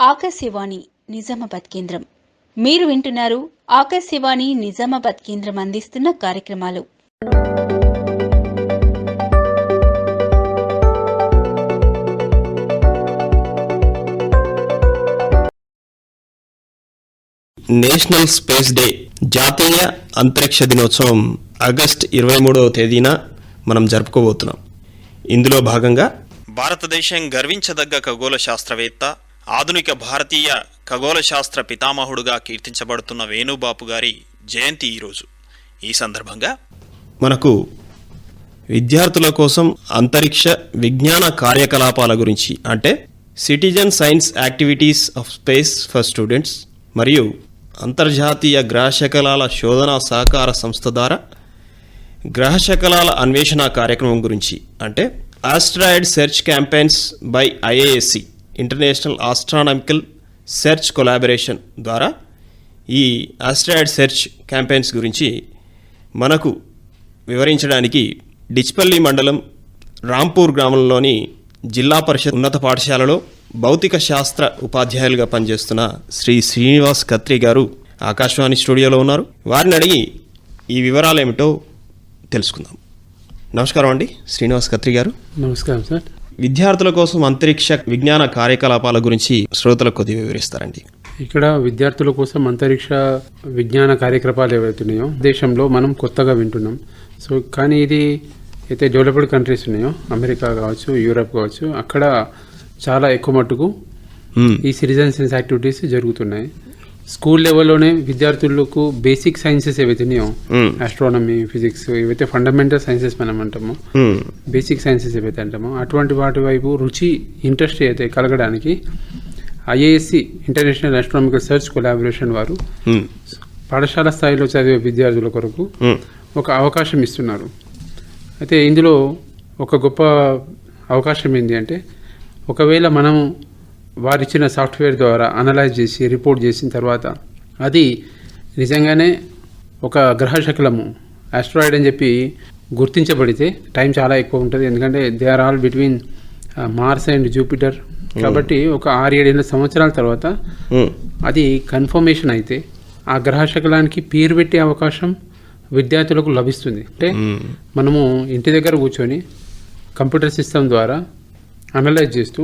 ఆకాశవాణి నిజామాబాద్ కేంద్రం. మీరు వింటున్నారు ఆకాశవాణి నిజామాబాద్ కేంద్రం అందిస్తున్న కార్యక్రమాలు. నేషనల్ స్పేస్ డే జాతీయ అంతరిక్ష దినోత్సవం ఆగస్ట్ ఇరవై మూడవ తేదీన మనం జరుపుకోబోతున్నాం. ఇందులో భాగంగా భారతదేశం గర్వించదగ్గ ఖగోళ శాస్త్రవేత్త ఆధునిక భారతీయ ఖగోళ శాస్త్ర పితామహుడుగా కీర్తించబడుతున్న వేణుబాపు గారి జయంతి ఈరోజు. ఈ సందర్భంగా మనకు విద్యార్థుల కోసం అంతరిక్ష విజ్ఞాన కార్యకలాపాల గురించి అంటే citizen science activities of space for students మరియు అంతర్జాతీయ గ్రహశకలాల శోధన సహకార సంస్థ ద్వారా గ్రహశకలాల అన్వేషణ కార్యక్రమం గురించి అంటే asteroid search campaigns by IASC international astronomical search collaboration ద్వారా ఈ ఆస్ట్రాయిడ్ సెర్చ్ క్యాంపెయిన్స్ గురించి మనకు వివరించడానికి డిచ్పల్లి మండలం రాంపూర్ గ్రామంలోని జిల్లా పరిషత్ ఉన్నత పాఠశాలలో భౌతిక శాస్త్ర ఉపాధ్యాయులుగా పనిచేస్తున్న శ్రీ శ్రీనివాస్ కత్రి గారు ఆకాశవాణి స్టూడియోలో ఉన్నారు. వారిని అడిగి ఈ వివరాలు ఏమిటో తెలుసుకుందాం. నమస్కారం అండి. శ్రీనివాస్ కత్రి గారు. నమస్కారం సార్. విద్యార్థుల కోసం అంతరిక్ష విజ్ఞాన కార్యకలాపాల గురించి శ్రోతలకు కొద్దిగా వివరిస్తారండి. ఇక్కడ విద్యార్థుల కోసం అంతరిక్ష విజ్ఞాన కార్యక్రమాలు ఏవైతున్నాయో దేశంలో మనం కొత్తగా వింటున్నాం. సో కానీ ఇది అయితే డెవలప్డ్ కంట్రీస్ ఉన్నాయో అమెరికా కావచ్చు యూరప్ కావచ్చు అక్కడ చాలా ఎక్కువ మట్టుకు. ఈ సిటిజన్ సైన్స్ యాక్టివిటీస్ జరుగుతున్నాయి. స్కూల్ లెవెల్లోనే విద్యార్థులకు బేసిక్ సైన్సెస్ ఏవైతున్నాయో. ఆస్ట్రానమీ ఫిజిక్స్ ఏవైతే ఫండమెంటల్ సైన్సెస్ మనం అంటామో. బేసిక్ సైన్సెస్ ఏవైతే అంటామో అటువంటి వాటి వైపు రుచి ఇంట్రెస్ట్ అయితే కలగడానికి IASC international astronomical search collaboration వారు. పాఠశాల స్థాయిలో చదివే విద్యార్థుల కొరకు. ఒక అవకాశం ఇస్తున్నారు అయితే ఇందులో ఒక గొప్ప అవకాశం ఏంటి అంటే ఒకవేళ మనం వారిచ్చిన సాఫ్ట్వేర్ ద్వారా అనలైజ్ చేసి రిపోర్ట్ చేసిన తర్వాత అది నిజంగానే ఒక గ్రహ శకలము. ఆస్ట్రాయిడ్ అని చెప్పి గుర్తించబడితే టైం చాలా ఎక్కువ ఉంటుంది. ఎందుకంటే they are all between Mars and Jupiter కాబట్టి ఒక ఆరు ఏడేళ్ళ సంవత్సరాల తర్వాత మ్మ్. అది కన్ఫర్మేషన్ అయితే ఆ గ్రహ శకలానికి పేరు పెట్టే అవకాశం విద్యార్థులకు లభిస్తుంది. అంటే మ్మ్. మనము ఇంటి దగ్గర కూర్చొని కంప్యూటర్ సిస్టమ్ ద్వారా అనలైజ్ చేస్తూ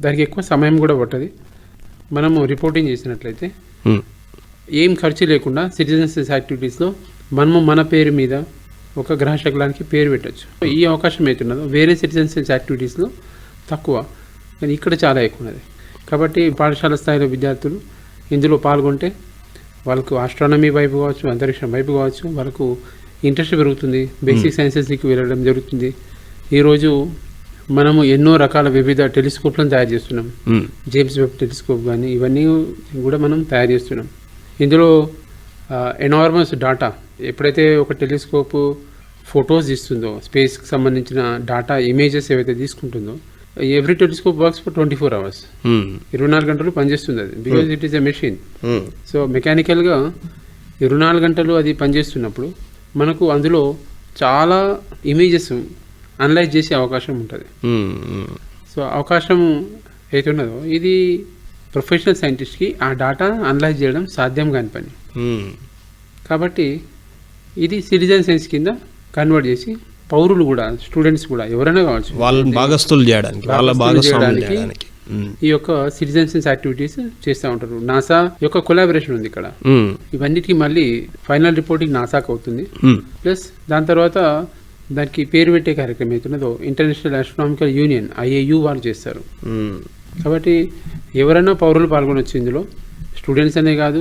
దానికి ఎక్కువ సమయం కూడా పట్టదు. మనము రిపోర్టింగ్ చేసినట్లయితే మ్మ్. ఏం ఖర్చు లేకుండా సిటిజన్స్ యాక్టివిటీస్లో మనము మన పేరు మీద ఒక గ్రహ శకలానికి పేరు పెట్టచ్చు. ఈ అవకాశం అవుతున్నదో వేరే సిటిజన్స్ యాక్టివిటీస్లో తక్కువ. కానీ ఇక్కడ చాలా ఎక్కువ ఉన్నది కాబట్టి పాఠశాల స్థాయిలో విద్యార్థులు ఇందులో పాల్గొంటే వాళ్ళకు ఆస్ట్రానమీ వైపు కావచ్చు అంతరిక్షం వైపు కావచ్చు వాళ్ళకు ఇంట్రెస్ట్ పెరుగుతుంది. బేసిక్ సైన్సెస్కి వెళ్ళడం జరుగుతుంది. ఈరోజు మనము ఎన్నో రకాల వివిధ టెలిస్కోప్లను తయారు చేస్తున్నాం. జేమ్స్ వెబ్ టెలిస్కోప్ కానీ ఇవన్నీ కూడా మనం తయారు చేస్తున్నాం ఇందులో ఎనార్మస్ డాటా ఎప్పుడైతే ఒక టెలిస్కోప్ ఫొటోస్ ఇస్తుందో స్పేస్కి సంబంధించిన డాటా ఇమేజెస్ ఏవైతే తీసుకుంటుందో every telescope works for twenty four hours. ఇరవై నాలుగు గంటలు పనిచేస్తుంది అది because it is a machine. So మెకానికల్గా ఇరవై నాలుగు గంటలు అది పనిచేస్తున్నప్పుడు మనకు అందులో చాలా ఇమేజెస్ అనలైజ్ చేసే అవకాశం ఉంటుంది. సో అవకాశం ఏతున్నదో ఇది ప్రొఫెషనల్ సైంటిస్ట్కి ఆ డాటా అనలైజ్ చేయడం సాధ్యం కాని పని. కాబట్టి ఇది సిటిజన్ సైన్స్ కింద కన్వర్ట్ చేసి పౌరులు కూడా స్టూడెంట్స్ కూడా ఎవరైనా కావచ్చు వాళ్ళని భాగస్తులు చేయడానికి వాళ్ళ చేయడానికి. ఈ యొక్క సిటిజన్ సైన్స్ యాక్టివిటీస్ చేస్తూ ఉంటారు నాసా యొక్క కొలాబరేషన్ ఉంది ఇక్కడ. ఇవన్నిటికీ మళ్ళీ ఫైనల్ రిపోర్టింగ్ నాసాకు అవుతుంది. ప్లస్ దాని తర్వాత దానికి పేరు పెట్టే కార్యక్రమం అవుతున్నదో ఇంటర్నేషనల్ ఆస్ట్రానామికల్ యూనియన్ ఐఏయు వారు చేస్తారు. కాబట్టి ఎవరైనా పౌరులు పాల్గొనొచ్చు ఇందులో. స్టూడెంట్స్ అనే కాదు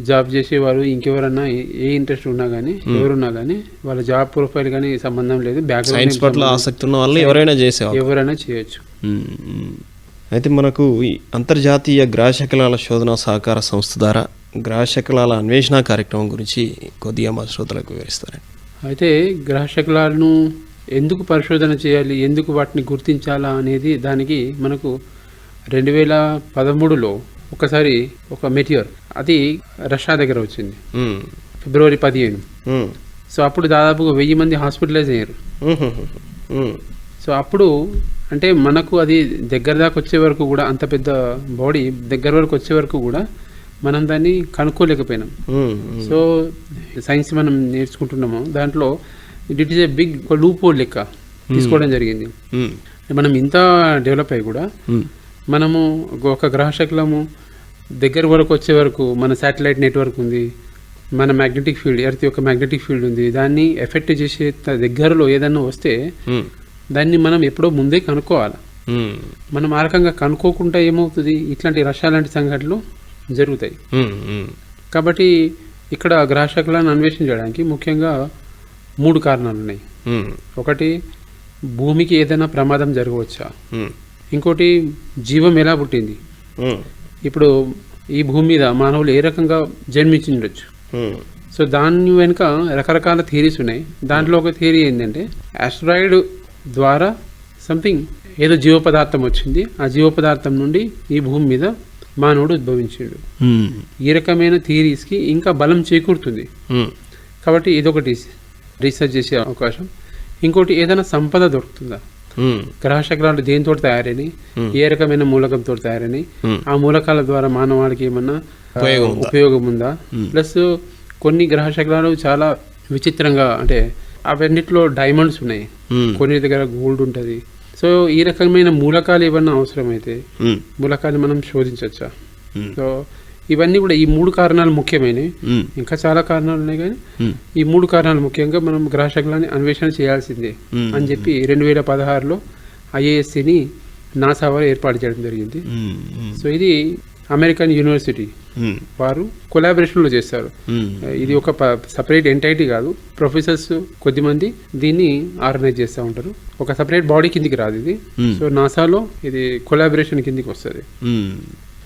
జాబ్ చేసేవారు ఇంకెవరన్నా ఏ- ఇంట్రెస్ట్ ఉన్నా కానీ ఎవరున్నా కానీ వాళ్ళ జాబ్ ప్రొఫైల్ కానీ సంబంధం లేదు బ్యాక్గ్రౌండ్ పట్ల ఆసక్తి ఉన్న వాళ్ళు ఎవరైనా చేసేవాళ్ళు. ఎవరైనా చేయొచ్చు. అయితే మనకు ఈ అంతర్జాతీయ గ్రహశకలాల శోధన సహకార సంస్థ ద్వారా గ్రహశకలాల అన్వేషణ కార్యక్రమం గురించి కొద్దిగా మా శ్రోతలకు వివరిస్తారండి అయితే గ్రహ శకలాలను ఎందుకు పరిశోధన చేయాలి ఎందుకు వాటిని గుర్తించాలా అనేది దానికి మనకు రెండు వేల పదమూడులో ఒకసారి ఒక మెటియర్ అది రష్యా దగ్గర వచ్చింది. ఫిబ్రవరి పదిహేను. సో అప్పుడు దాదాపుగా వెయ్యి మంది హాస్పిటలైజ్ అయ్యారు. సో అప్పుడు అంటే మనకు అది దగ్గర దాకా వచ్చే వరకు కూడా అంత పెద్ద బాడీ దగ్గర వరకు వచ్చే వరకు కూడా మనం దాన్ని కనుక్కోలేకపోయినాం. సో సైన్స్ మనం నేర్చుకుంటున్నాము. దాంట్లో it is a big loop hole లెక్క తీసుకోవడం జరిగింది. మనం ఇంత డెవలప్ అయ్యి కూడా మనము ఒక గ్రహశకలము దగ్గర వరకు వచ్చే వరకు మన శాటిలైట్ నెట్వర్క్ ఉంది. మన మ్యాగ్నెటిక్ ఫీల్డ్ ఎర్త్ యొక్క మ్యాగ్నెటిక్ ఫీల్డ్ ఉంది. దాన్ని ఎఫెక్ట్ చేసే దగ్గరలో ఏదన్నా వస్తే దాన్ని మనం ఎప్పుడో ముందే కనుక్కోవాలి. మనం ఆ రకంగా కనుక్కోకుండా ఏమవుతుంది? ఇట్లాంటి రషాలాంటి సంఘటనలు జరుగుతాయి. కాబట్టి ఇక్కడ గ్రహశకలను అన్వేషించడానికి ముఖ్యంగా మూడు కారణాలు ఉన్నాయి. ఒకటి భూమికి ఏదైనా ప్రమాదం జరగవచ్చా? ఇంకోటి జీవం ఎలా పుట్టింది? ఇప్పుడు ఈ భూమి మీద మానవులు ఏ రకంగా జన్మించిండొచ్చు? ఉమ్, సో దాని వెనుక రకరకాల థియరీస్ ఉన్నాయి. దాంట్లో ఒక థియరీ ఏంటంటే ఆస్ట్రాయిడ్ ద్వారా సంథింగ్ ఏదో జీవ పదార్థం వచ్చింది. ఆ జీవ పదార్థం నుండి ఈ భూమి మీద మానవుడు ఉద్భవించాడు. ఈ రకమైన థియరీస్కి ఇంకా బలం చేకూరుతుంది. కాబట్టి ఇదొకటి రీసెర్చ్ చేసే అవకాశం. ఇంకోటి ఏదైనా సంపద దొరుకుతుందా? ఉమ్, గ్రహశకలాలు దేనితో తయారైనవి Hmm. ఏ రకమైన మూలకంతో తయారైనవి Hmm. ఆ మూలకాల ద్వారా మానవాళికి ఏమన్నా ఉపయోగం ఉందా? ప్లస్ కొన్ని గ్రహశకలాలు చాలా విచిత్రంగా అంటే అవన్నిట్లో డైమండ్స్ ఉన్నాయి. కొన్ని దగ్గర గోల్డ్ ఉంటుంది సో ఈ రకమైన మూలకాలు ఏమన్నా అవసరమైతే మూలకాలు మనం శోధించవచ్చా సో ఇవన్నీ కూడా ఈ మూడు కారణాలు ముఖ్యమైనవి. ఇంకా చాలా కారణాలు ఉన్నాయి కానీ ఈ మూడు కారణాలు ముఖ్యంగా మనం గ్రహశకలాన్ని అన్వేషణ చేయాల్సిందే. అని చెప్పి రెండు వేల పదహారులో ఐఏఎస్సిని నాసా వారు ఏర్పాటు చేయడం జరిగింది. సో ఇది అమెరికన్ యూనివర్సిటీ ఉమ్, వారు కొలాబరేషన్లో చేస్తారు. ఉమ్, ఇది ఒక సపరేట్ ఎంటైటీ కాదు. ప్రొఫెసర్స్ కొద్దిమంది దీన్ని ఆర్గనైజ్ చేస్తూ ఉంటారు. ఒక సపరేట్ బాడీ కిందికి రాదు ఇది. Hmm. సో నాసాలో ఇది కొలాబరేషన్ కిందికి వస్తుంది.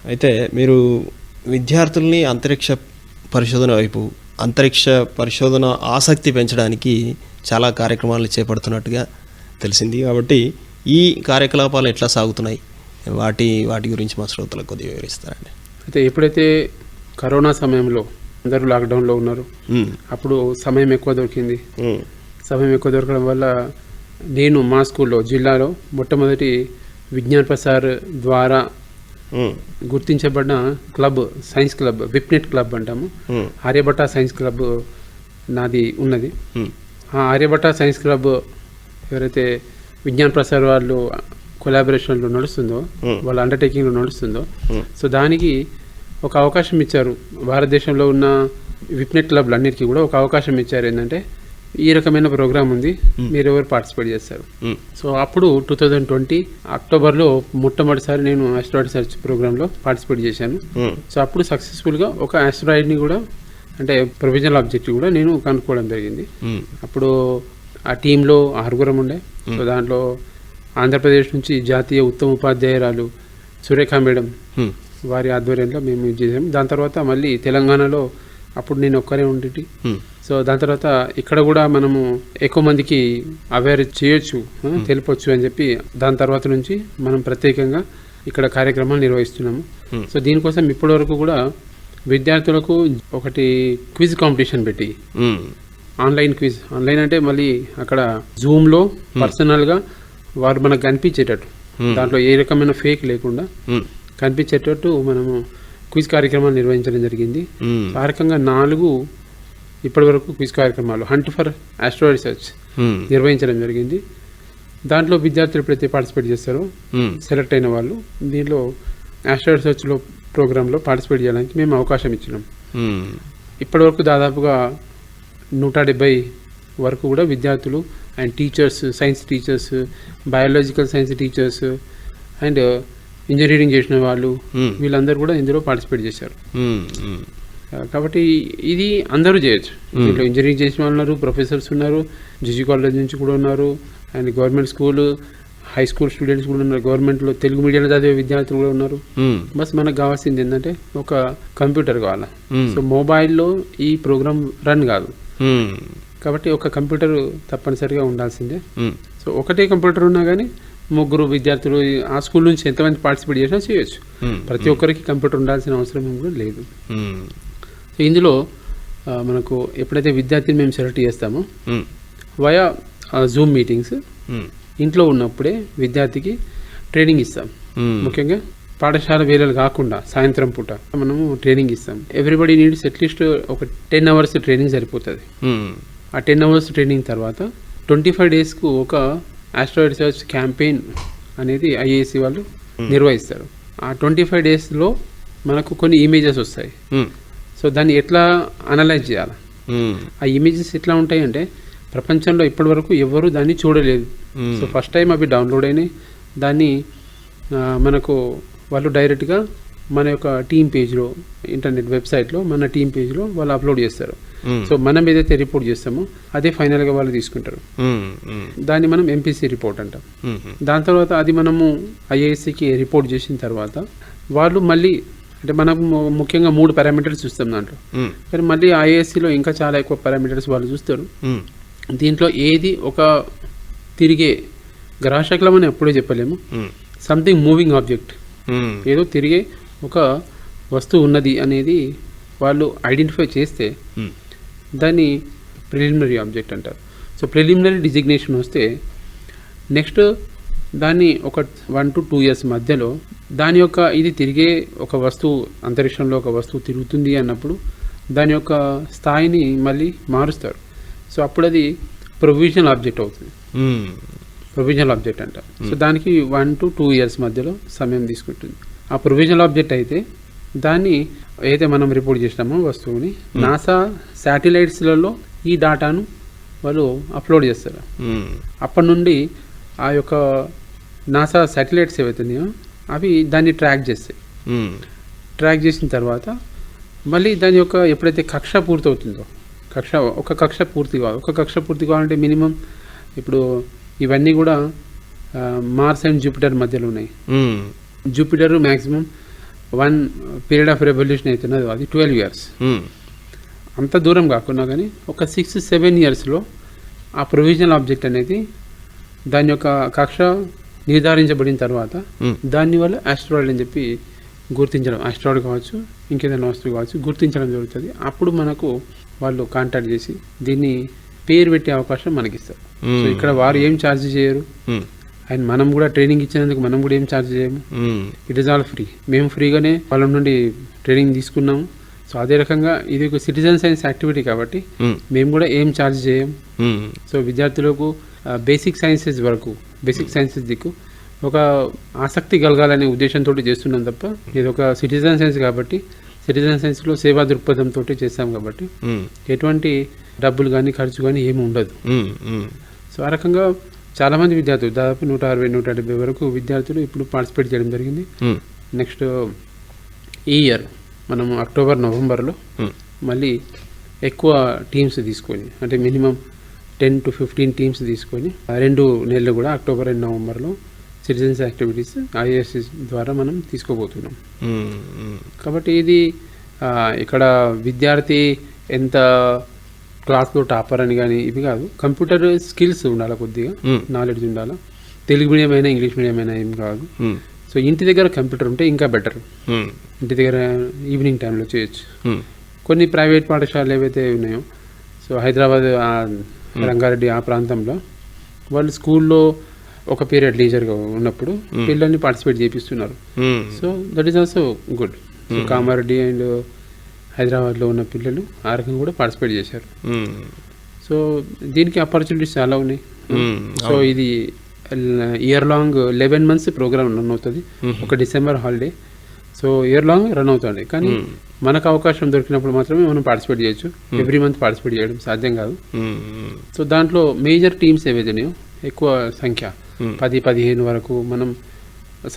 అయితే మీరు విద్యార్థుల్ని అంతరిక్ష పరిశోధన వైపు అంతరిక్ష పరిశోధన ఆసక్తి పెంచడానికి చాలా కార్యక్రమాలు చేపడుతున్నట్టుగా తెలిసింది. కాబట్టి ఈ కార్యకలాపాలు ఎట్లా సాగుతున్నాయి? వాటి వాటి గురించి మా శ్రోతలకు కొద్దిగా వివరిస్తారండి. అయితే ఎప్పుడైతే కరోనా సమయంలో అందరూ లాక్డౌన్లో ఉన్నారు అప్పుడు సమయం ఎక్కువ దొరికింది. సమయం ఎక్కువ దొరకడం వల్ల నేను మా స్కూల్లో జిల్లాలో మొట్టమొదటి విజ్ఞాన్ ప్రసార్ ద్వారా గుర్తించబడిన club science club VIPNET club అంటాము. ఆర్యభట్ట సైన్స్ క్లబ్ నాది ఉన్నది. ఆ ఆర్యభట్ట సైన్స్ క్లబ్ ఎవరైతే విజ్ఞాన్ ప్రసార్ వాళ్ళు కొలాబరేషన్లో నడుస్తుందో Hmm. వాళ్ళ అండర్టేకింగ్లో నడుస్తుందో. Hmm. సో దానికి ఒక అవకాశం ఇచ్చారు. భారతదేశంలో ఉన్న విప్నెట్ క్లబ్లు అన్నిటికీ కూడా ఒక అవకాశం ఇచ్చారు. ఏంటంటే ఈ రకమైన ప్రోగ్రామ్ ఉంది. మీరు ఎవరు పార్టిసిపేట్ చేస్తారు? సో అప్పుడు టూ థౌజండ్ ట్వంటీ అక్టోబర్లో మొట్టమొదటిసారి నేను ఆస్ట్రాయిడ్ సెర్చ్ ప్రోగ్రాంలో పార్టిసిపేట్ చేశాను. సో అప్పుడు సక్సెస్ఫుల్గా ఒక ఆస్ట్రాయిడ్ని కూడా అంటే ప్రొవిజనల్ ఆబ్జెక్ట్ కూడా నేను కనుక్కోవడం జరిగింది. అప్పుడు ఆ టీంలో ఆరుగురం ఉండే. సో దాంట్లో ఆంధ్రప్రదేశ్ నుంచి జాతీయ ఉత్తమ ఉపాధ్యాయురాలు సురేఖ మేడం వారి ఆధ్వర్యంలో మేము ఇది చేసాం దాని తర్వాత మళ్ళీ తెలంగాణలో అప్పుడు నేను ఒక్కరే ఉండేటి. సో దాని తర్వాత ఇక్కడ కూడా మనము ఎక్కువ మందికి అవేర్ చేయొచ్చు తెలపొచ్చు అని చెప్పి దాని తర్వాత నుంచి మనం ప్రత్యేకంగా ఇక్కడ కార్యక్రమాలు నిర్వహిస్తున్నాము. సో దీనికోసం ఇప్పటివరకు కూడా విద్యార్థులకు ఒకటి క్విజ్ కాంపిటీషన్ పెట్టి ఆన్లైన్ క్విజ్ ఆన్లైన్ అంటే మళ్ళీ అక్కడ జూమ్లో పర్సనల్గా వారు మనకు కనిపించేటట్టు. దాంట్లో ఏ రకమైన ఫేక్ లేకుండా కనిపించేటట్టు మనము క్విజ్ కార్యక్రమాలు నిర్వహించడం జరిగింది. ఆ రకంగా నాలుగు ఇప్పటివరకు క్విజ్ కార్యక్రమాలు hunt for asteroid search um, నిర్వహించడం జరిగింది. దాంట్లో విద్యార్థులు ఎప్పుడైతే పార్టిసిపేట్ చేస్తారో సెలెక్ట్ అయిన వాళ్ళు దీనిలో ఆస్ట్రాయిడ్ సెర్చ్లో ప్రోగ్రాంలో పార్టిసిపేట్ చేయడానికి మేము అవకాశం ఇచ్చినాం. ఉమ్, ఇప్పటివరకు దాదాపుగా నూట డెబ్బై వరకు కూడా విద్యార్థులు and teachers science teachers biological science teachers and engineering చేసిన వాళ్ళు Hmm. వీళ్ళందరూ కూడా ఇందులో పార్టిసిపేట్ చేశారు. ఉమ్, ఆ, కాబట్టి ఇది అందరూ చేయొచ్చు. దీంట్లో ఇంజనీరింగ్ చేసిన వాళ్ళు ఉన్నారు ప్రొఫెసర్స్ ఉన్నారు జిజి కాలేజ్ నుంచి కూడా ఉన్నారు and government school high school students కూడా ఉన్నారు గవర్నమెంట్లో తెలుగు మీడియంలో చదివే విద్యార్థులు కూడా ఉన్నారు. బస్ మనకు కావాల్సింది ఏంటంటే ఒక కంప్యూటర్ కావాలా. సో మొబైల్లో ఈ ప్రోగ్రామ్ రన్ కాదు. కాబట్టి ఒక కంప్యూటర్ తప్పనిసరిగా ఉండాల్సిందే. సో ఒకటే కంప్యూటర్ ఉన్నా కానీ ముగ్గురు విద్యార్థులు ఆ స్కూల్ నుంచి ఎంతమంది పార్టిసిపేట్ చేసినా చేయొచ్చు. ప్రతి ఒక్కరికి కంప్యూటర్ ఉండాల్సిన అవసరం కూడా లేదు. సో ఇందులో మనకు ఎప్పుడైతే విద్యార్థిని మేము సెలెక్ట్ చేస్తామో వయా జూమ్ మీటింగ్స్ ఇంట్లో ఉన్నప్పుడే విద్యార్థికి ట్రైనింగ్ ఇస్తాం. ముఖ్యంగా పాఠశాల వేళలు కాకుండా సాయంత్రం పూట మనము ట్రైనింగ్ ఇస్తాం. ఎవ్రీబడి నీడ్స్ అట్లీస్ట్ ఒక టెన్ అవర్స్ ట్రైనింగ్ సరిపోతుంది. ఆ టెన్ అవర్స్ ట్రైనింగ్ తర్వాత ట్వంటీ ఫైవ్ డేస్కు ఒక ఆస్ట్రాయిడ్ రీసెర్చ్ క్యాంపెయిన్ అనేది ఐఏసి వాళ్ళు నిర్వహిస్తారు ఆ ట్వంటీ ఫైవ్ డేస్లో మనకు కొన్ని ఇమేజెస్ వస్తాయి మ్మ్. సో దాన్ని ఎట్లా అనలైజ్ చేయాలి మ్మ్. ఆ ఇమేజెస్ ఎట్లా ఉంటాయంటే ప్రపంచంలో ఇప్పటివరకు ఎవరు దాన్ని చూడలేదు. సో ఫస్ట్ టైం అవి డౌన్లోడ్ అయినాయి దాన్ని మనకు వాళ్ళు డైరెక్ట్గా మన యొక్క టీమ్ పేజ్లో ఇంటర్నెట్ వెబ్సైట్లో మన టీమ్ పేజ్లో వాళ్ళు అప్లోడ్ చేస్తారు. సో మనం ఏదైతే రిపోర్ట్ చేస్తామో అదే ఫైనల్గా వాళ్ళు తీసుకుంటారు మ్మ్. మ్మ్. దాన్ని మనం ఎంపీసీ రిపోర్ట్ అంటాం. దాని తర్వాత అది మనము ఐఏఎస్సికి రిపోర్ట్ చేసిన తర్వాత వాళ్ళు మళ్ళీ అంటే మనకు ము- ముఖ్యంగా మూడు పారామీటర్స్ చూస్తాం దాంట్లో. కానీ మళ్ళీ ఐఏఎస్సిలో ఇంకా చాలా ఎక్కువ పారామీటర్స్ వాళ్ళు చూస్తారు. దీంట్లో ఏది ఒక తిరిగే గ్రాహశకలం అని ఎప్పుడూ చెప్పలేము. Something moving object. ఏదో తిరిగే ఒక వస్తువు ఉన్నది అనేది వాళ్ళు ఐడెంటిఫై చేస్తే మ్మ్. దాన్ని ప్రిలిమినరీ ఆబ్జెక్ట్ అంటారు. సో ప్రిలిమినరీ డిజిగ్నేషన్ వస్తే నెక్స్ట్ దాన్ని ఒక వన్ టు టూ ఇయర్స్ మధ్యలో దాని యొక్క ఇది తిరిగే ఒక వస్తువు అంతరిక్షంలో ఒక వస్తువు తిరుగుతుంది అన్నప్పుడు దాని యొక్క స్థాయిని మళ్ళీ మారుస్తారు. సో అప్పుడు అది ప్రొవిజనల్ ఆబ్జెక్ట్ అవుతుంది. ప్రొవిజనల్ ఆబ్జెక్ట్ అంటారు సో దానికి వన్ టు టూ ఇయర్స్ మధ్యలో సమయం తీసుకుంటుంది. ఆ ప్రొవిజనల్ ఆబ్జెక్ట్ అయితే దాన్ని ఏదైతే మనం రిపోర్ట్ చేసినామో వస్తువుని నాసా శాటిలైట్స్లలో ఈ డాటాను వాళ్ళు అప్లోడ్ చేస్తారు. అప్పటి నుండి ఆ యొక్క నాసా శాటిలైట్స్ ఏవైతున్నాయో అవి దాన్ని ట్రాక్ చేస్తాయి. ట్రాక్ చేసిన తర్వాత మళ్ళీ దాని యొక్క ఎప్పుడైతే కక్ష పూర్తవుతుందో కక్ష ఒక కక్ష పూర్తి కావాలి ఒక కక్ష పూర్తి కావాలంటే మినిమం ఇప్పుడు ఇవన్నీ కూడా మార్స్ అండ్ జూపిటర్ మధ్యలో ఉన్నాయి. Jupiter maximum one period of revolution అవుతున్నది అది ట్వెల్వ్ ఇయర్స్ మ్మ్. అంత దూరం కాకుండా కానీ ఒక సిక్స్ సెవెన్ ఇయర్స్లో ఆ ప్రొవిజనల్ ఆబ్జెక్ట్ అనేది దాని యొక్క కక్ష నిర్ధారించబడిన తర్వాత మ్మ్. దాన్ని వల్ల ఆస్ట్రాయిడ్ అని చెప్పి గుర్తించడం ఆస్ట్రాయిడ్ కావచ్చు ఇంకేదైనా వస్తువు కావచ్చు గుర్తించడం జరుగుతుంది అప్పుడు మనకు వాళ్ళు కాంటాక్ట్ చేసి దీన్ని పేరు పెట్టే అవకాశం మనకిస్తారు సో మ్మ్. ఇక్కడ వారు ఏం ఛార్జ్ చేయరు. అండ్ మనం కూడా ట్రైనింగ్ ఇచ్చినందుకు మనం కూడా ఏం ఛార్జ్ చేయము. ఇట్ ఇస్ ఆల్ ఫ్రీ మేము ఫ్రీగానే వాళ్ళ నుండి ట్రైనింగ్ తీసుకున్నాము సో అదే రకంగా ఇది ఒక సిటిజన్ సైన్స్ యాక్టివిటీ కాబట్టి మ్మ్. కూడా ఏం ఛార్జ్ చేయం. సో విద్యార్థులకు బేసిక్ సైన్సెస్ వరకు బేసిక్ సైన్సెస్ దిక్కు ఒక ఆసక్తి కలగాలనే ఉద్దేశంతో చేస్తున్నాం తప్ప ఇది ఒక సిటిజన్ సైన్స్ కాబట్టి సిటిజన్ సైన్స్లో సేవా దృక్పథంతో చేస్తాం కాబట్టి. ఎటువంటి డబ్బులు కానీ ఖర్చు కానీ ఏమి ఉండదు. సో ఆ రకంగా చాలామంది విద్యార్థులు దాదాపు నూట అరవై నూట డెబ్బై వరకు విద్యార్థులు ఇప్పుడు పార్టిసిపేట్ చేయడం జరిగింది. నెక్స్ట్ ఈ ఇయర్ మనం అక్టోబర్ నవంబర్లో. మళ్ళీ ఎక్కువ టీమ్స్ తీసుకొని అంటే minimum ten to fifteen teams తీసుకొని రెండు నెలలు కూడా అక్టోబర్ అండ్ నవంబర్లో సిటిజన్స్ యాక్టివిటీస్ ఐఏఎస్సి ద్వారా మనం తీసుకోబోతున్నాం. కాబట్టి ఇది ఇక్కడ విద్యార్థి ఎంత క్లాస్లో టాపర్ అని కానీ ఇవి కాదు. కంప్యూటర్ స్కిల్స్ ఉండాలి కొద్దిగా. నాలెడ్జ్ ఉండాలి. తెలుగు మీడియం అయినా ఇంగ్లీష్ మీడియం అయినా ఏం కాదు. సో ఇంటి దగ్గర కంప్యూటర్ ఉంటే ఇంకా బెటర్. ఇంటి దగ్గర ఈవినింగ్ టైంలో చేయొచ్చు. కొన్ని ప్రైవేట్ పాఠశాలలు ఏవైతే ఉన్నాయో సో హైదరాబాద్ రంగారెడ్డి ఆ ప్రాంతంలో వాళ్ళు స్కూల్లో ఒక పీరియడ్ లీజర్గా ఉన్నప్పుడు పిల్లల్ని పార్టిసిపేట్ చేపిస్తున్నారు. So that is also good Kamareddy and హైదరాబాద్లో ఉన్న పిల్లలు ఆ రకంగా కూడా పార్టిసిపేట్ చేశారు. సో దీనికి ఆపర్చునిటీస్ చాలా ఉన్నాయి. సో ఇది year long eleven months program run అవుతుంది. ఒక December holiday so year long run అవుతుంది కానీ మనకు అవకాశం దొరికినప్పుడు మాత్రమే మనం పార్టిసిపేట్ చేయొచ్చు ఎవ్రీ మంత్ పార్టిసిపేట్ చేయడం సాధ్యం కాదు. సో దాంట్లో మేజర్ టీమ్స్ ఏవైతే ఉన్నాయో ఎక్కువ సంఖ్య. పది పదిహేను వరకు మనం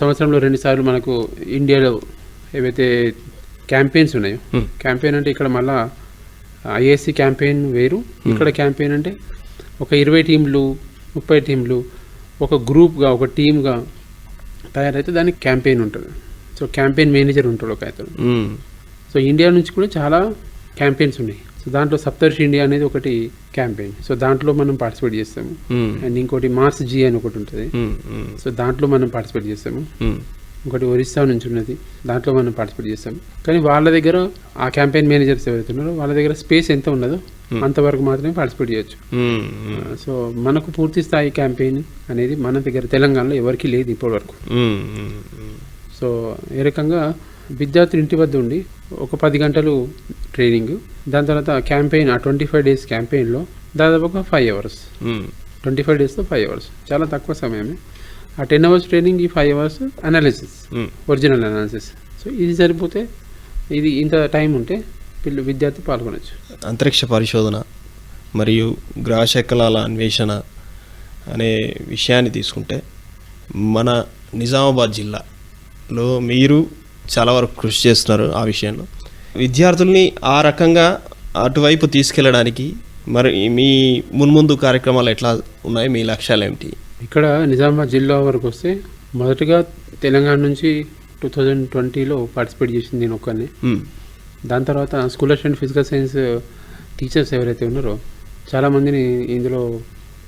సంవత్సరంలో రెండుసార్లు మనకు ఇండియాలో ఏవైతే క్యాంపెయిన్స్ ఉన్నాయో. క్యాంపెయిన్ అంటే ఇక్కడ మళ్ళా ఐఏఎస్సి క్యాంపెయిన్ వేరు. ఇక్కడ క్యాంపెయిన్ అంటే ఒక ఇరవై టీంలు ముప్పై టీంలు ఒక గ్రూప్గా ఒక టీమ్గా తయారైతే దానికి క్యాంపెయిన్ ఉంటుంది. సో క్యాంపెయిన్ మేనేజర్ ఉంటాడు ఒక అతను. సో ఇండియా నుంచి కూడా చాలా క్యాంపెయిన్స్ ఉన్నాయి. సో దాంట్లో సప్తర్షి ఇండియా అనేది ఒకటి క్యాంపెయిన్. సో దాంట్లో మనం పార్టిసిపేట్ చేస్తాము. అండ్ ఇంకోటి మార్స్ జీ అని ఒకటి ఉంటుంది. సో దాంట్లో మనం పార్టిసిపేట్ చేస్తాము. ఇంకోటి ఒరిస్సా నుంచి ఉన్నది దాంట్లో మనం పార్టిసిపేట్ చేస్తాం కానీ వాళ్ళ దగ్గర ఆ క్యాంపెయిన్ మేనేజర్స్ ఎవరైతే ఉన్నారో వాళ్ళ దగ్గర స్పేస్ ఎంత ఉన్నదో అంతవరకు మాత్రమే పార్టిసిపేట్ చేయొచ్చు మ్మ్. మ్మ్. సో మనకు పూర్తి స్థాయి క్యాంపెయిన్ అనేది మన దగ్గర తెలంగాణలో ఎవరికీ లేదు. మ్మ్. మ్మ్. సో ఏ రకంగా విద్యార్థులు ఇంటి వద్ద ఉండి ఒక పది గంటలు ట్రైనింగ్ దాని తర్వాత క్యాంపెయిన్ ఆ ట్వంటీ ఫైవ్ డేస్ క్యాంపెయిన్లో దాదాపు ఒక ఫైవ్ అవర్స్. ట్వంటీ ఫైవ్ డేస్లో ఫైవ్ అవర్స్ చాలా తక్కువ సమయమే ఆ టెన్ అవర్స్ ట్రైనింగ్ ఈ five hours analysis. Original analysis so ఇది సరిపోతే ఇది ఇంత టైం ఉంటే పిల్ల విద్యార్థి పాల్గొనొచ్చు. అంతరిక్ష పరిశోధన మరియు గ్రహశకలాల అన్వేషణ అనే విషయాన్ని తీసుకుంటే మన నిజామాబాద్ జిల్లాలో మీరు చాలా వరకు కృషి చేస్తున్నారు ఆ విషయంలో. విద్యార్థుల్ని ఆ రకంగా అటువైపు తీసుకెళ్ళడానికి మరి మీ మున్ముందు కార్యక్రమాలు ఎట్లా ఉన్నాయి మీ లక్ష్యాలు ఏమిటి? ఇక్కడ నిజామాబాద్ జిల్లా వరకు వస్తే మొదటగా తెలంగాణ నుంచి టూ థౌజండ్ ట్వంటీలో పార్టిసిపేట్ చేసింది నేను ఒక్కనే మ్మ్. దాని తర్వాత school of and physical science teachers ఎవరైతే ఉన్నారో చాలామందిని ఇందులో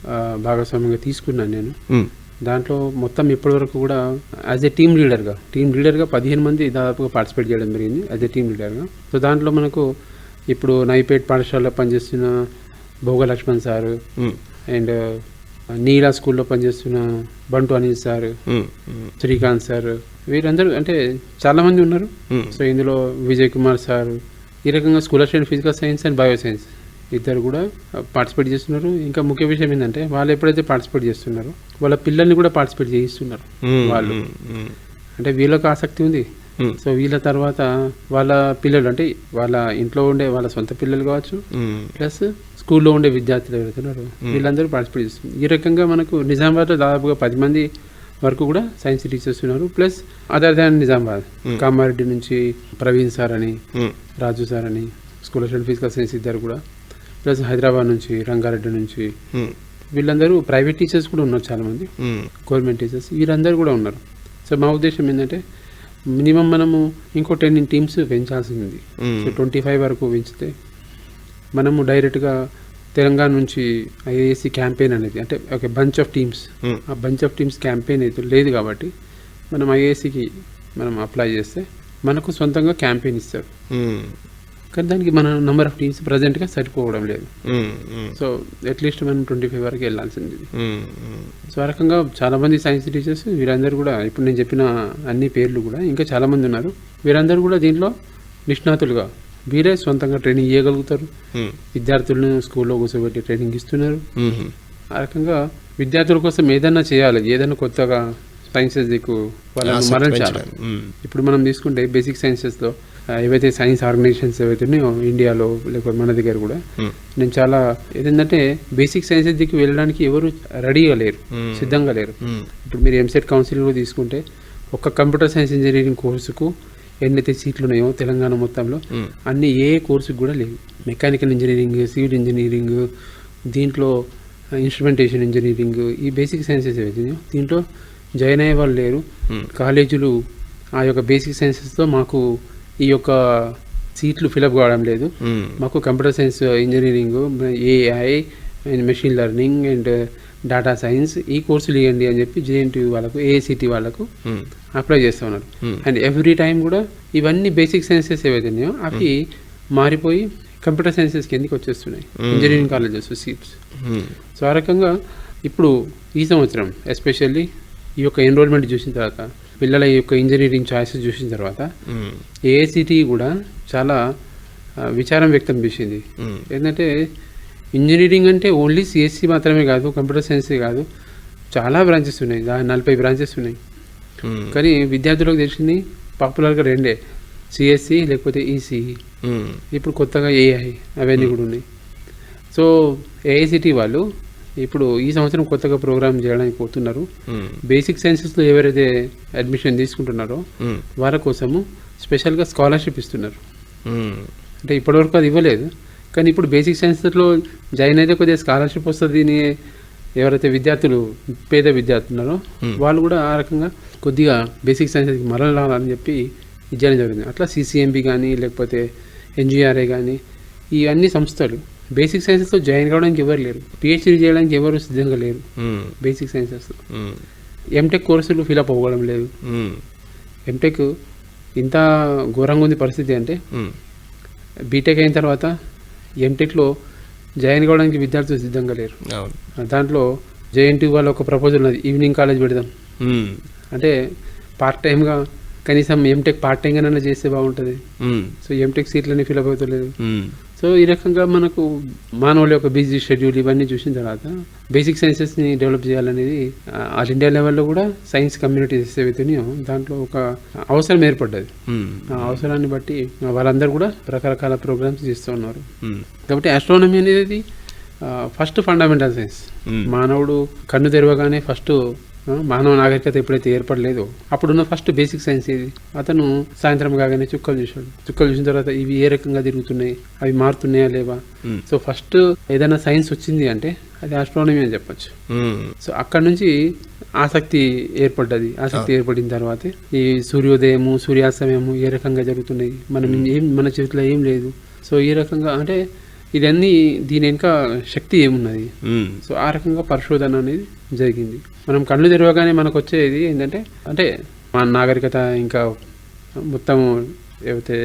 ఆ, భాగస్వామ్యంగా తీసుకున్నాను నేను మ్మ్. దాంట్లో మొత్తం ఇప్పటివరకు కూడా యాజ్ ఎ టీమ్ లీడర్గా టీమ్ లీడర్గా పదిహేను మంది దాదాపుగా పార్టిసిపేట్ చేయడం జరిగింది యాజ్ ఎ టీమ్ లీడర్గా సో దాంట్లో మనకు ఇప్పుడు నైపేట్ పాఠశాలలో పనిచేస్తున్న భోగ లక్ష్మణ్ సారు మ్మ్. అండ్ నీలా స్కూల్లో పనిచేస్తున్న బంటు అనిల్ సార్. శ్రీకాంత్ సార్ వీరందరూ అంటే చాలామంది ఉన్నారు మ్మ్. సో ఇందులో విజయ్ కుమార్ సార్ ఈ రకంగా school of study physical science and bio science ఇద్దరు కూడా పార్టిసిపేట్ చేస్తున్నారు ఇంకా ముఖ్య విషయం ఏంటంటే వాళ్ళు ఎప్పుడైతే పార్టిసిపేట్ చేస్తున్నారో వాళ్ళ పిల్లల్ని కూడా పార్టిసిపేట్ చేయిస్తున్నారు. వాళ్ళు. అంటే వీళ్ళకి ఆసక్తి ఉంది. సో వీళ్ళ తర్వాత వాళ్ళ పిల్లలు అంటే వాళ్ళ ఇంట్లో ఉండే వాళ్ళ సొంత పిల్లలు కావచ్చు మ్మ్. ప్లస్ స్కూల్లో ఉండే విద్యార్థులు ఎవరైతే ఉన్నారో వీళ్ళందరూ పార్టిసిపేట్ చేస్తున్నారు. ఈ రకంగా మనకు నిజామాబాద్లో దాదాపుగా పది మంది వరకు కూడా సైన్స్ టీచర్స్ ఉన్నారు. Plus other than Nizamabad Kamareddy నుంచి ప్రవీణ్ సార్ అని. రాజు సార్ అని స్కూల్ ఆఫ్ ఫిజికల్ సైన్స్ ఇద్దరు కూడా. ప్లస్ హైదరాబాద్ నుంచి రంగారెడ్డి నుంచి. వీళ్ళందరూ ప్రైవేట్ టీచర్స్ కూడా ఉన్నారు చాలామంది. మ్మ్. గవర్నమెంట్ టీచర్స్ వీరందరూ కూడా ఉన్నారు. సో మా ఉద్దేశం ఏంటంటే మినిమం మనము ఇంకో టెన్ టీమ్స్ పెంచాల్సి ఉంది మ్మ్. సో ట్వంటీ ఫైవ్ వరకు పెంచితే మనము డైరెక్ట్గా తెలంగాణ నుంచి ఐఏఎస్సి క్యాంపెయిన్ అనేది అంటే ఒక బంచ్ ఆఫ్ టీమ్స్. ఆ బంచ్ ఆఫ్ టీమ్స్ క్యాంపెయిన్ అయితే లేదు కాబట్టి మనం ఐఏఎస్సికి మనం అప్లై చేస్తే మనకు సొంతంగా క్యాంపెయిన్ ఇస్తారు. కానీ దానికి మన నెంబర్ ఆఫ్ టీమ్స్ ప్రజెంట్గా సరిపోవడం లేదు. సో అట్లీస్ట్ మనం ట్వంటీ ఫైవ్ వరకు వెళ్ళాల్సింది. సో ఆ రకంగా చాలామంది సైన్స్ టీచర్స్ వీరందరూ కూడా ఇప్పుడు నేను చెప్పిన అన్ని పేర్లు కూడా ఇంకా చాలామంది ఉన్నారు వీరందరూ కూడా దీంట్లో నిష్ణాతులుగా వీరే సొంతంగా ట్రైనింగ్ ఇవ్వగలుగుతారు. విద్యార్థులను స్కూల్లో కూర్చోబెట్టి ట్రైనింగ్ ఇస్తున్నారు. ఆ రకంగా విద్యార్థుల కోసం ఏదైనా చేయాలి ఏదైనా కొత్తగా సైన్సెస్ దిక్కు వాళ్ళని. మ్మ్. ఇప్పుడు మనం తీసుకుంటే బేసిక్ సైన్సెస్లో ఏవైతే సైన్స్ ఆర్గనైజేషన్స్ ఏవైతే ఉన్నాయో ఇండియాలో లేకపోతే మన దగ్గర కూడా. నేను చాలా ఏంటంటే బేసిక్ సైన్సెస్ దిక్కు వెళ్ళడానికి ఎవరు రెడీగా లేరు. సిద్ధంగా లేరు. ఇప్పుడు మీరు ఎంసెట్ కౌన్సిలింగ్లో తీసుకుంటే ఒక కంప్యూటర్ సైన్స్ ఇంజనీరింగ్ కోర్సుకు ఎన్నైతే సీట్లు ఉన్నాయో తెలంగాణ మొత్తంలో. అన్ని ఏ కోర్సుకు కూడా లేవు మెకానికల్ ఇంజనీరింగ్ సివిల్ ఇంజనీరింగ్ దీంట్లో ఇన్స్ట్రుమెంటేషన్ ఇంజనీరింగ్ ఈ బేసిక్ సైన్సెస్ ఏవైతున్నాయో దీంట్లో జాయిన్ అయ్యే వాళ్ళు లేరు. కాలేజీలు ఆ యొక్క బేసిక్ సైన్సెస్తో మాకు ఈ యొక్క సీట్లు ఫిలప్ కావడం లేదు. మాకు computer science engineering AI and machine learning and data science ఈ కోర్సులు ఇవ్వండి అని చెప్పి జేఎన్టీ వాళ్ళకు ఏఐసిటీ వాళ్ళకు. అప్లై చేస్తూ ఉన్నారు. అండ్ ఎవ్రీ టైం కూడా ఇవన్నీ బేసిక్ సైన్సెస్ ఏవైతే ఉన్నాయో అవి మారిపోయి కంప్యూటర్ సైన్సెస్ కిందకి వచ్చేస్తున్నాయి ఇంజనీరింగ్ కాలేజెస్ సీట్స్. సో ఆ రకంగా ఇప్పుడు ఈ సంవత్సరం ఎస్పెషల్లీ ఈ యొక్క ఎన్రోల్మెంట్ చూసిన తర్వాత పిల్లల యొక్క ఇంజనీరింగ్ చాయిసెస్ చూసిన తర్వాత. ఏఐసిటీ కూడా చాలా విచారం వ్యక్తం చేసింది. ఏంటంటే ఇంజనీరింగ్ అంటే ఓన్లీ సిఎస్సి మాత్రమే కాదు కంప్యూటర్ సైన్సే కాదు చాలా బ్రాంచెస్ ఉన్నాయి దా నలభై బ్రాంచెస్ ఉన్నాయి. కానీ విద్యార్థులకు తెలిసింది పాపులర్గా రెండే సిఎస్సి లేకపోతే ఈసీఈ. ఇప్పుడు కొత్తగా ఏఐ అవన్నీ కూడా ఉన్నాయి సో ఏఐసిటీ వాళ్ళు ఇప్పుడు ఈ సంవత్సరం కొత్తగా ప్రోగ్రామ్ చేయడానికి పోతున్నారు. బేసిక్ సైన్సెస్లో ఎవరైతే అడ్మిషన్ తీసుకుంటున్నారో. వారి కోసము స్పెషల్గా స్కాలర్షిప్ ఇస్తున్నారు. అంటే ఇప్పటివరకు అది ఇవ్వలేదు కానీ ఇప్పుడు బేసిక్ సైన్సెస్లో జాయిన్ అయితే కొద్దిగా స్కాలర్షిప్ వస్తుంది ఎవరైతే విద్యార్థులు పేద విద్యార్థులు ఉన్నారో వాళ్ళు కూడా ఆ రకంగా కొద్దిగా బేసిక్ సైన్సెస్కి మరలాలని చెప్పి ఇచ్చేయడం జరిగింది అట్లా సిసిఎంబి కానీ లేకపోతే ఎన్జిఆర్ఏ కానీ ఈ అన్ని సంస్థలు బేసిక్ సైన్సెస్లో జాయిన్ కావడానికి ఎవరు లేరు పిహెచ్డీ చేయడానికి ఎవరు సిద్ధంగా లేరు. బేసిక్ సైన్సెస్లో. ఎంటెక్ కోర్సులు ఫిలప్ అవ్వడం లేదు. ఎంటెక్ ఇంత ఘోరంగా ఉంది పరిస్థితి అంటే. బీటెక్ అయిన తర్వాత ఎంటెక్లో జాయిన్ కావడానికి విద్యార్థులు సిద్ధంగా లేరు దాంట్లో జేఎన్టీ వాళ్ళ ఒక ప్రపోజల్ ఉన్నది ఈవినింగ్ కాలేజ్ పెడదాం. అంటే పార్ట్ టైంగా కనీసం ఎంటెక్ పార్ట్ టైంగానైనా చేస్తే బాగుంటుంది. సో ఎంటెక్ సీట్లని ఫిల్ అవుతలేదు. సో ఈ రకంగా మనకు మానవుల యొక్క బిజీ షెడ్యూల్ ఇవన్నీ చూసిన తర్వాత బేసిక్ సైన్సెస్ని డెవలప్ చేయాలనేది ఆల్ ఇండియా లెవెల్లో కూడా సైన్స్ కమ్యూనిటీస్ ఏవైతున్నాయో దాంట్లో ఒక అవసరం ఏర్పడ్డది. ఆ అవసరాన్ని బట్టి వాళ్ళందరూ కూడా రకరకాల ప్రోగ్రామ్స్ చేస్తూ ఉన్నారు. కాబట్టి ఆస్ట్రానమీ అనేది ఫస్ట్ ఫండమెంటల్ సైన్స్. మానవుడు కన్ను తెరవగానే ఫస్ట్ మానవ నాగరికత ఎప్పుడైతే ఏర్పడలేదో అప్పుడున్న ఫస్ట్ బేసిక్ సైన్స్ ఇది అతను సాయంత్రం కాగానే చుక్కలు చూశాడు. చుక్కలు చూసిన తర్వాత ఇవి ఏ రకంగా తిరుగుతున్నాయి? అవి మారుతున్నాయా లేవా. సో ఫస్ట్ ఏదైనా సైన్స్ వచ్చింది అంటే అది ఆస్ట్రానమీ అని చెప్పొచ్చు. సో అక్కడ నుంచి ఆసక్తి ఏర్పడ్డది. ఆసక్తి ఏర్పడిన తర్వాతే ఈ సూర్యోదయము సూర్యాస్తమయము ఏ రకంగా జరుగుతున్నాయి? మనం ఏం మన చేతిలో ఏం లేదు. సో ఈ రకంగా అంటే ఇదన్నీ దీని వెనుక శక్తి ఏమున్నది. సో ఆ రకంగా పరిశోధన అనేది జరిగింది మనం కళ్ళు తెరవగానే మనకు వచ్చేది ఏంటంటే అంటే మన నాగరికత ఇంకా మొత్తం ఏవైతే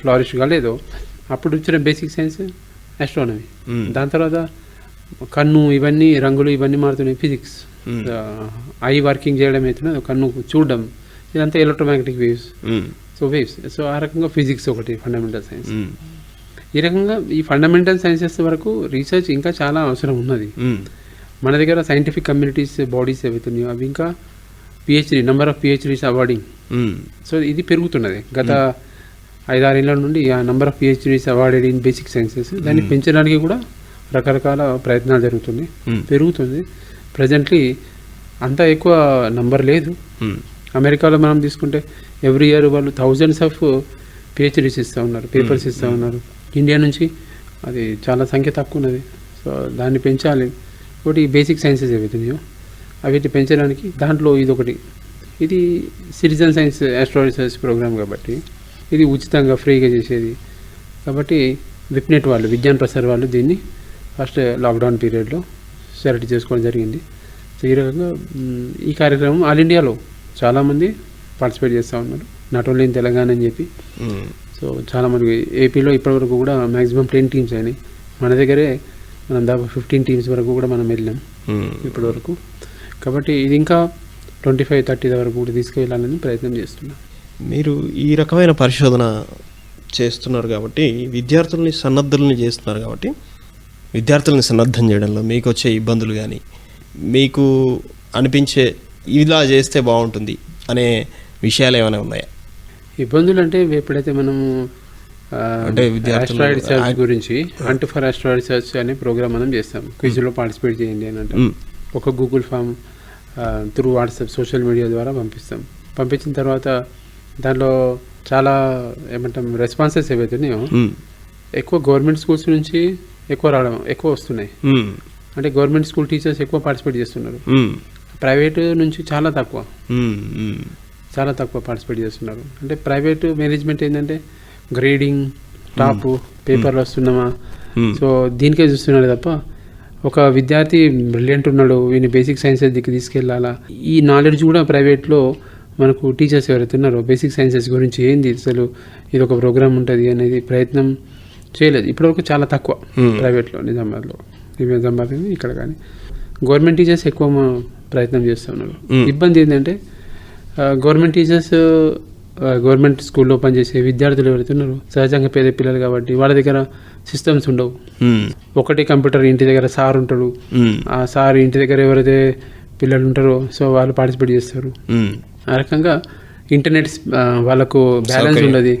ఫ్లారిష్ కాలేదో అప్పుడు వచ్చిన బేసిక్ సైన్స్ ఆస్ట్రానమీ. దాని తర్వాత కన్ను ఇవన్నీ రంగులు ఇవన్నీ మారుతున్నాయి ఫిజిక్స్. ఐ వర్కింగ్ చేయడం అవుతున్నది కన్ను చూడడం ఇదంతా electromagnetic waves. So waves so ఆ రకంగా ఫిజిక్స్ ఒకటి ఫండమెంటల్ సైన్స్. ఈ రకంగా ఈ ఫండమెంటల్ సైన్సెస్ వరకు రీసెర్చ్ ఇంకా చాలా అవసరం ఉన్నది. మన దగ్గర సైంటిఫిక్ కమ్యూనిటీస్ బాడీస్ ఏవైతున్నాయో అవి ఇంకా PhD number of PhDs awarding. So ఇది పెరుగుతున్నది. గత ఐదారేళ్ళ నుండి ఆ number of PhDs awarded in basic sciences దాన్ని పెంచడానికి కూడా రకరకాల ప్రయత్నాలు జరుగుతున్నాయి. మ్మ్. పెరుగుతుంది. ప్రజెంట్లీ అంత ఎక్కువ నంబర్ లేదు. అమెరికాలో మనం తీసుకుంటే ఎవ్రీ ఇయర్ వాళ్ళు థౌజండ్స్ ఆఫ్ పిహెచ్డీస్ ఇస్తూ ఉన్నారు పేపర్స్ ఇస్తూ ఉన్నారు. ఇండియా నుంచి. అది చాలా సంఖ్య తక్కువ ఉన్నది సో దాన్ని పెంచాలి. ఒకటి బేసిక్ సైన్సెస్ ఏవైతున్నాయో అవి పెంచడానికి దాంట్లో ఇది ఒకటి ఇది citizen science astro research program కాబట్టి ఇది ఉచితంగా ఫ్రీగా చేసేది. కాబట్టి విప్నెట్ వాళ్ళు విజ్ఞాన్ ప్రసార్ వాళ్ళు దీన్ని ఫస్ట్ లాక్డౌన్ పీరియడ్లో సెలెక్ట్ చేసుకోవడం జరిగింది. సో ఈ రకంగా ఈ కార్యక్రమం ఆల్ ఇండియాలో చాలామంది పార్టిసిపేట్ చేస్తూ ఉన్నారు. నాట్ ఓన్లీ ఇన్ తెలంగాణ అని చెప్పి. సో చాలామంది ఏపీలో ఇప్పటివరకు కూడా మ్యాక్సిమం టెన్ టీమ్స్ అయినాయి. మన దగ్గరే మనం దాదాపు ఫిఫ్టీన్ టీమ్స్ వరకు కూడా మనం వెళ్ళాం మ్మ్. ఇప్పటి వరకు. కాబట్టి ఇది ఇంకా ట్వంటీ ఫైవ్ థర్టీ వరకు కూడా తీసుకెళ్ళాలని ప్రయత్నం చేస్తున్నాం. మీరు ఈ రకమైన పరిశోధన చేస్తున్నారు కాబట్టి విద్యార్థుల్ని సన్నద్ధుల్ని చేస్తున్నారు కాబట్టి విద్యార్థుల్ని సన్నద్ధం చేయడంలో మీకు వచ్చే ఇబ్బందులు కానీ మీకు అనిపించే ఇలా చేస్తే బాగుంటుంది అనే విషయాలు ఏమైనా ఉన్నాయా? ఇబ్బందులు అంటే ఎప్పుడైతే మనము అంటే ఆస్ట్రాయిడ్ రీసెర్చ్ గురించి అంట్ ఫర్ ఆస్ట్రాయిడ్ రీసెర్చ్ అనే ప్రోగ్రామ్ మనం చేస్తాం క్విజ్లో పార్టిసిపేట్ చేయండి అని అంటాం మ్మ్. ఒక Google form through WhatsApp social media ద్వారా పంపిస్తాం పంపించిన తర్వాత దాంట్లో చాలా ఏమంటాం రెస్పాన్సెస్ ఏవైతున్నాయో మ్మ్. ఎక్కువ గవర్నమెంట్ స్కూల్స్ నుంచి ఎక్కువ రావడం ఎక్కువ వస్తున్నాయి. అంటే గవర్నమెంట్ స్కూల్ టీచర్స్ ఎక్కువ పార్టిసిపేట్ చేస్తున్నారు. ప్రైవేట్ నుంచి చాలా తక్కువ. చాలా తక్కువ పార్టిసిపేట్ చేస్తున్నారు. అంటే ప్రైవేట్ మేనేజ్మెంట్ ఏంటంటే గ్రేడింగ్ టాప్ పేపర్లు వస్తున్నామా? మ్మ్. సో దీనికే చూస్తున్నాడు తప్ప ఒక విద్యార్థి బ్రిలియంట్ ఉన్నాడు వీని బేసిక్ సైన్సెస్ దిక్కు తీసుకెళ్ళాలా? ఈ నాలెడ్జ్ కూడా ప్రైవేట్లో మనకు టీచర్స్ ఎవరైతే ఉన్నారో బేసిక్ సైన్సెస్ గురించి ఏంది అసలు? ఇది ఒక ప్రోగ్రామ్ ఉంటుంది అనేది ప్రయత్నం చేయలేదు. ఇప్పటివరకు చాలా తక్కువ Hmm. ప్రైవేట్లో నిజామాబాద్లో. ఈ నిజామాబాద్ ఇక్కడ కానీ. గవర్నమెంట్ టీచర్స్ ఎక్కువ ప్రయత్నం చేస్తూ ఉన్నారు. Hmm. ఇబ్బంది ఏంటంటే గవర్నమెంట్ టీచర్స్ గవర్నమెంట్ స్కూల్లో పనిచేసే విద్యార్థులు ఎవరైతే ఉన్నారో సహజంగా పేద పిల్లలు కాబట్టి వాళ్ళ దగ్గర సిస్టమ్స్ ఉండవు. ఒకటి కంప్యూటర్ ఇంటి దగ్గర సార్ ఉంటాడు. ఆ సార్ ఇంటి దగ్గర ఎవరైతే పిల్లలు ఉంటారో సో వాళ్ళు పార్టిసిపేట్ చేస్తారు. ఆ రకంగా ఇంటర్నెట్ వాళ్ళకు బ్యాలెన్స్. ఉండదు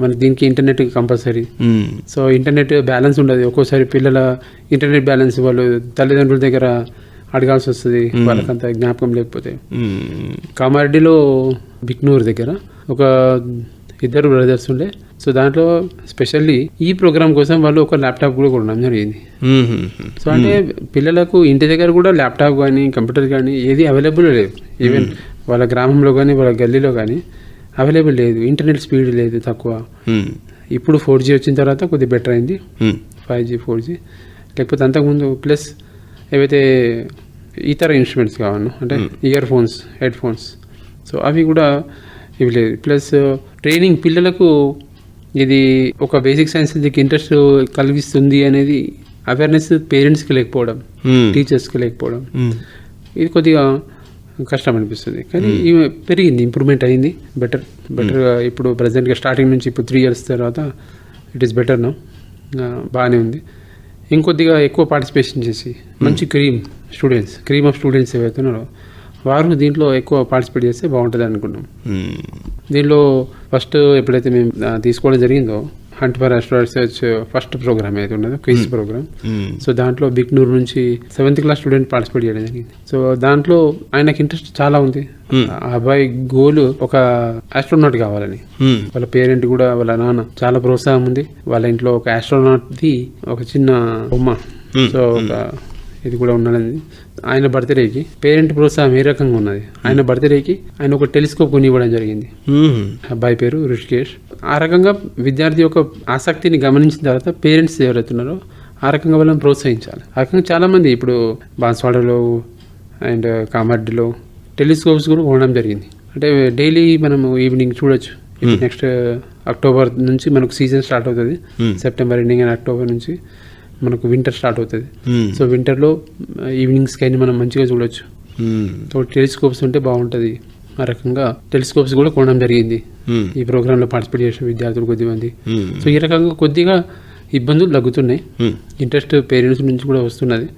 మన దీనికి internet compulsory. So internet balance ఉండదు ఒక్కోసారి పిల్లల ఇంటర్నెట్ బ్యాలెన్స్ వాళ్ళు తల్లిదండ్రుల దగ్గర అడగాల్సి వస్తుంది వాళ్ళకంత జ్ఞాపకం లేకపోతే. కామారెడ్డిలో బిక్నూర్ దగ్గర ఒక ఇద్దరు బ్రదర్స్ ఉండే. సో దాంట్లో స్పెషల్లీ ఈ ప్రోగ్రామ్ కోసం వాళ్ళు ఒక ల్యాప్టాప్ కూడా కొనడం జరిగింది. సో అంటే పిల్లలకు ఇంటి దగ్గర కూడా ల్యాప్టాప్ కానీ కంప్యూటర్ కానీ ఏది అవైలబుల్ లేదు. ఈవెన్ వాళ్ళ గ్రామంలో కానీ వాళ్ళ గల్లీలో కానీ అవైలబుల్ లేదు. ఇంటర్నెట్ స్పీడ్ లేదు తక్కువ. ఇప్పుడు ఫోర్ జీ వచ్చిన తర్వాత కొద్దిగా బెటర్ అయింది. ఫైవ్ జీ ఫోర్ జీ లేకపోతే అంతకుముందు ప్లస్ ఏవైతే ఇతర ఇన్స్ట్రుమెంట్స్ కావాలనో అంటే earphones headphones so అవి కూడా ఇవి లేదు ప్లస్ ట్రైనింగ్ పిల్లలకు ఇది ఒక బేసిక్ సైన్స్ దీనికి ఇంట్రెస్ట్ కలిగిస్తుంది అనేది అవేర్నెస్ పేరెంట్స్కి లేకపోవడం. టీచర్స్కి లేకపోవడం. మ్మ్. ఇది కొద్దిగా కష్టం అనిపిస్తుంది. కానీ ఇవి పెరిగింది ఇంప్రూవ్మెంట్ అయింది. బెటర్ బెటర్గా ఇప్పుడు ప్రజెంట్గా స్టార్టింగ్ నుంచి ఇప్పుడు త్రీ ఇయర్స్ తర్వాత ఇట్ ఈస్ బెటర్ నో బాగానే ఉంది. ఇంకొద్దిగా ఎక్కువ పార్టిసిపేషన్ చేసి మంచి cream students cream of students ఏవైతున్నారో వారు దీంట్లో ఎక్కువ పార్టిసిపేట్ చేస్తే బాగుంటుంది అనుకున్నాం. మ్మ్. దీనిలో ఫస్ట్ ఎప్పుడైతే మేము తీసుకోవడం జరిగిందో hunt for research first program ఏదైతే ఉన్నదో క్విజ్ ప్రోగ్రామ్. సో దాంట్లో బిగ్నూర్ నుంచి సెవెంత్ క్లాస్ స్టూడెంట్ పార్టిసిపేట్ చేయడం జరిగింది. సో దాంట్లో ఆయనకి ఇంట్రెస్ట్ చాలా ఉంది. ఆ అబ్బాయి గోల్ ఒక ఆస్ట్రోనాట్ కావాలని. మ్మ్. వాళ్ళ పేరెంట్ కూడా వాళ్ళ నాన్న చాలా ప్రోత్సాహం ఉంది. వాళ్ళ ఇంట్లో ఒక ఆస్ట్రోనాట్ ది ఒక చిన్న బొమ్మ. Hmm. సో ఒక ఇది కూడా ఉన్నది ఆయన బర్త్డేకి పేరెంట్ ప్రోత్సాహం ఏ రకంగా ఉన్నది? ఆయన బర్త్డేకి ఆయన ఒక టెలిస్కోప్ కొని ఇవ్వడం జరిగింది. మ్మ్. అబ్బాయి పేరు ఋషికేష్ ఆ రకంగా విద్యార్థి యొక్క ఆసక్తిని గమనించిన తర్వాత పేరెంట్స్ ఎవరైతే ఉన్నారో ఆ రకంగా వాళ్ళని ప్రోత్సహించాలి. ఆ రకంగా చాలామంది ఇప్పుడు బాన్స్వాడలో అండ్ కామారెడ్డిలో టెలిస్కోప్స్ కూడా కొనడం జరిగింది. అంటే డైలీ మనము ఈవినింగ్ చూడొచ్చు. ఇప్పుడు నెక్స్ట్ అక్టోబర్ నుంచి మనకు సీజన్ స్టార్ట్ అవుతుంది. Hmm. September ending and October నుంచి మనకు వింటర్ స్టార్ట్ అవుతుంది. సో వింటర్లో ఈవినింగ్ స్కైని మనం మంచిగా చూడొచ్చు. సో టెలిస్కోప్స్ ఉంటే బాగుంటుంది ఆ రకంగా టెలిస్కోప్స్ కూడా కొనడం జరిగింది మ్మ్. ఈ ప్రోగ్రాంలో పార్టిసిపేట్ చేసిన విద్యార్థులు కొద్దిమంది. సో ఈ రకంగా కొద్దిగా ఇబ్బందులు తగ్గుతున్నాయి. ఇంట్రెస్ట్ పేరెంట్స్ నుంచి కూడా వస్తున్నది.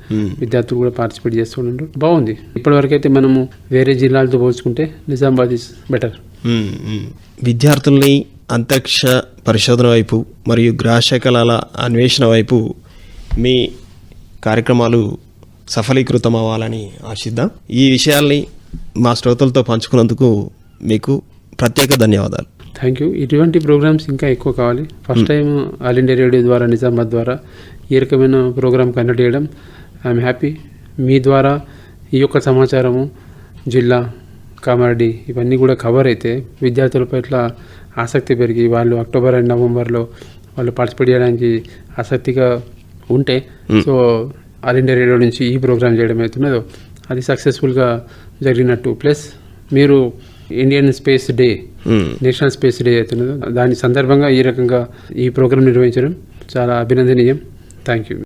విద్యార్థులు కూడా పార్టిసిపేట్ చేస్తున్నారు బాగుంది ఇప్పటివరకు అయితే మనము వేరే జిల్లాలతో పోల్చుకుంటే నిజామాబాద్ ఇస్ బెటర్. విద్యార్థుల్ని అంతరిక్ష పరిశోధన వైపు మరియు గ్రాహశకలాల అన్వేషణ వైపు మీ కార్యక్రమాలు సఫలీకృతం అవ్వాలని ఆశిద్దాం. ఈ విషయాల్ని మా శ్రోతలతో పంచుకున్నందుకు మీకు ప్రత్యేక ధన్యవాదాలు. థ్యాంక్ యూ ఇటువంటి ప్రోగ్రామ్స్ ఇంకా ఎక్కువ కావాలి. First time All India Radio ద్వారా నిజామాబాద్ ద్వారా ఈ రకమైన ప్రోగ్రామ్ కండక్ట్ చేయడం. ఐఎమ్ హ్యాపీ మీ ద్వారా ఈ యొక్క సమాచారము జిల్లా కామారెడ్డి ఇవన్నీ కూడా కవర్ అయితే విద్యార్థుల పట్ల ఆసక్తి పెరిగి వాళ్ళు అక్టోబర్ అండ్ నవంబర్లో వాళ్ళు పార్టిసిపేట్ చేయడానికి ఆసక్తిగా ఉంటే సో ఆల్ ఇండియా రేడియో నుంచి ఈ ప్రోగ్రామ్ చేయడం అవుతున్నదో అది సక్సెస్ఫుల్గా జరిగినట్టు. ప్లస్ మీరు Indian space day. National space day అవుతున్నదో దాని సందర్భంగా ఈ రకంగా ఈ ప్రోగ్రాం నిర్వహించడం చాలా అభినందనీయం. Thank you.